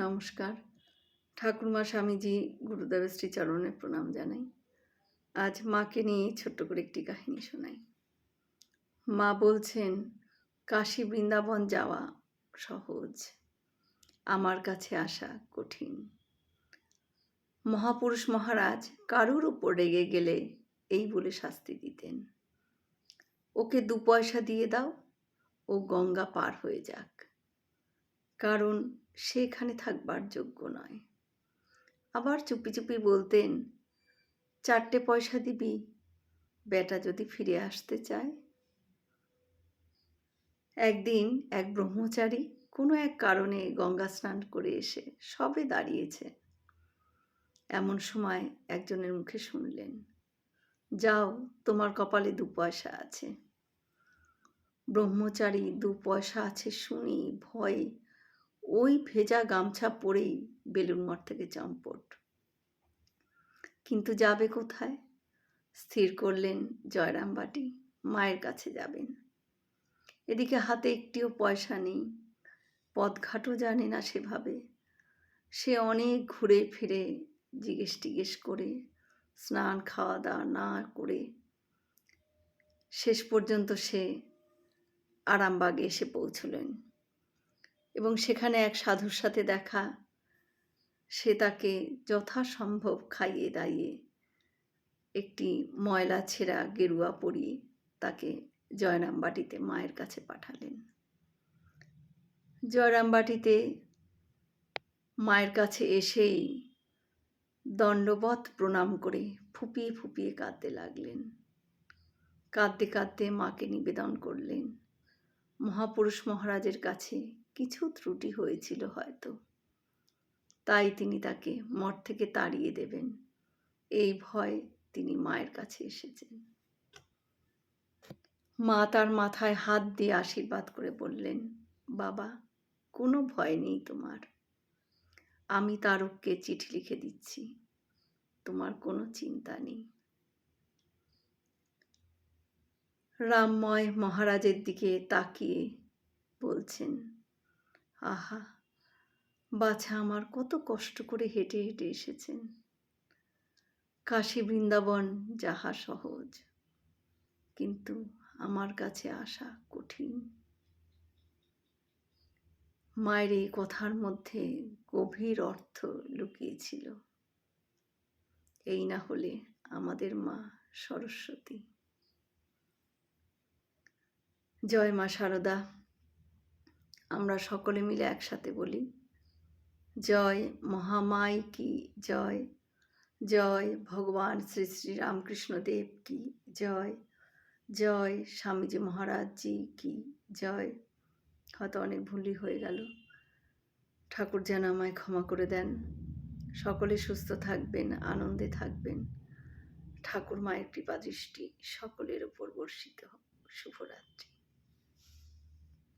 নমস্কার। ঠাকুরমা স্বামীজি গুরুদেবের শ্রীচরণে প্রণাম জানাই। আজ মাকে নিয়ে ছোট্ট করে একটি কাহিনী শোনাই। মা বলছেন, কাশী বৃন্দাবন যাওয়া সহজ। আমার কাছে আসা কঠিন। মহাপুরুষ মহারাজ কারুর উপর রেগে গেলে এই বলে শাস্তি দিতেন। ওকে দু পয়সা দিয়ে দাও, ও গঙ্গা পার হয়ে যাক। কারণ সে এখানে থাকবার যোগ্য নয়। আবার চুপি চুপি বলতেন, চারটে পয়সা দিবি, বেটা যদি ফিরে আসতে চায়। একদিন এক ব্রহ্মচারী কোনো এক কারণে গঙ্গা স্নান করে এসে সবে দাঁড়িয়েছে। এমন সময় একজনের মুখে শুনলেন, যাও, তোমার কপালে দু পয়সা আছে। ব্রহ্মচারী দু পয়সা আছে শুনি ভয়ে ওই ভেজা গামছা পরেই বেলুন মঠ থেকে চম্পট। কিন্তু যাবে কোথায়? স্থির করলেন জয়রামবাটি মায়ের কাছে যাবেন। এদিকে হাতে একটিও পয়সা নেই, পথঘাটও জানে না সেভাবে। সে অনেক ঘুরে ফিরে জিজ্ঞেস টিজ্ঞেস করে, স্নান খাওয়া দাওয়া না করে। শেষ পর্যন্ত সে আরামবাগে এসে পৌঁছলেন। এবং সেখানে এক সাধুর সাথে দেখা। সে তাকে যথাসম্ভব খাইয়ে দাইয়ে একটি ময়লা ছেঁড়া গেরুয়া পরিয়ে তাকে জয়রামবাটিতে মায়ের কাছে পাঠালেন। জয়রামবাটিতে মায়ের কাছে এসেই দণ্ডবত প্রণাম করে ফুপিয়ে ফুপিয়ে কাঁদতে লাগলেন। কাঁদতে কাঁদতে মাকে নিবেদন করলেন। মহাপুরুষ মহারাজের কাছে কিছু ত্রুটি হয়েছিল হয়তো। তাই তিনি তাকে মঠ থেকে তাড়িয়ে দেবেন। এই ভয় তিনি মায়ের কাছে এসেছেন। মা তার মাথায় হাত দিয়ে আশীর্বাদ করে বললেন, বাবা, কোনো ভয় নেই তোমার। আমি তারককে চিঠি লিখে দিচ্ছি। তোমার কোনো চিন্তা নেই। রামময় মহারাজের দিকে তাকিয়ে বলছেন আহা, বাছা আমার কত কষ্ট করে হেঁটে হেঁটে এসেছেন। কাশী বৃন্দাবন যাহা সহজ, কিন্তু আমার কাছে আসা কঠিন। মায়ের এই কথার মধ্যে গভীর অর্থ লুকিয়েছিল। এই না হলে আমাদের মা সরস্বতী। জয় মা সারদা। আমরা সকলে মিলে একসাথে বলি, জয় মহামাই কি, জয় জয় ভগবান শ্রী শ্রী রামকৃষ্ণ দেব কি, জয় জয় স্বামীজি মহারাজজি কি, জয়। হয়তো অনেক ভুলই হয়ে গেল। ঠাকুর যেন আমায় ক্ষমা করে দেন। সকলে সুস্থ থাকবেন, আনন্দে থাকবেন। ঠাকুর মায়ের কৃপা দৃষ্টি সকলের ওপর বর্ষিত হোক। শুভরাত্রি।